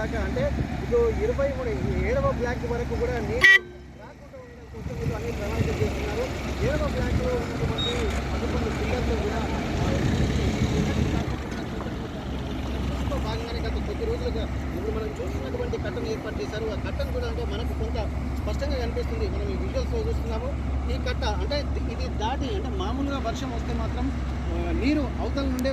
దాకా అంటే ఇప్పుడు ఇరవై మూడు ఏడవ బ్లాక్ వరకు కూడా నీరు రాకుండా ఉండడం కోసం వీళ్ళు అన్ని ప్రణాళికలు చేస్తున్నారు ఏడవ బ్లాక్లో ఉన్నటువంటి పదకొండు పిల్లర్లు కూడా భాగంగానే గత కొద్ది రోజులుగా ఇప్పుడు మనం చూస్తున్నటువంటి కట్టను ఏర్పాటు చేశారు ఆ కట్టను కూడా అంటే మనకు కొంత స్పష్టంగా కనిపిస్తుంది మనం ఈ విజువల్స్లో చూస్తున్నాము ఈ కట్ట అంటే ఇది దాటి అంటే మామూలుగా వర్షం వస్తే మాత్రం నీరు అవతల నుండే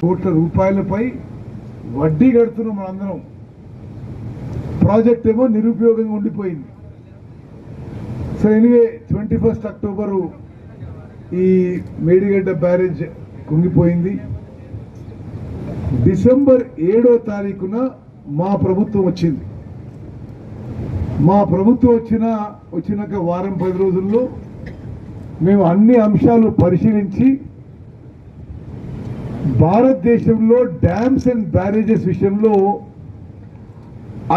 కోట్ల రూపాయలపై వడ్డీ కడుతున్నాం మనందరం. ప్రాజెక్ట్ ఏమో నిరుపయోగంగా ఉండిపోయింది. So anyway twenty first October ఈ మేడిగడ్డ బ్యారేజ్ కుంగిపోయింది. డిసెంబర్ ఏడో తారీఖున మా ప్రభుత్వం వచ్చింది. మా ప్రభుత్వం వచ్చిన వచ్చినాక వారం పది రోజుల్లో మేము అన్ని అంశాలు పరిశీలించి భారతదేశంలో డ్యామ్స్ అండ్ బ్యారేజెస్ విషయంలో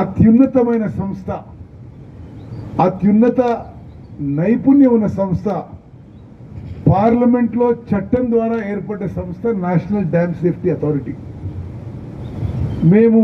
అత్యున్నతమైన సంస్థ అత్యున్నత నైపుణ్యం ఉన్న సంస్థ పార్లమెంట్లో చట్టం ద్వారా ఏర్పడ్డ సంస్థ నేషనల్ డ్యామ్ సేఫ్టీ అథారిటీ. మేము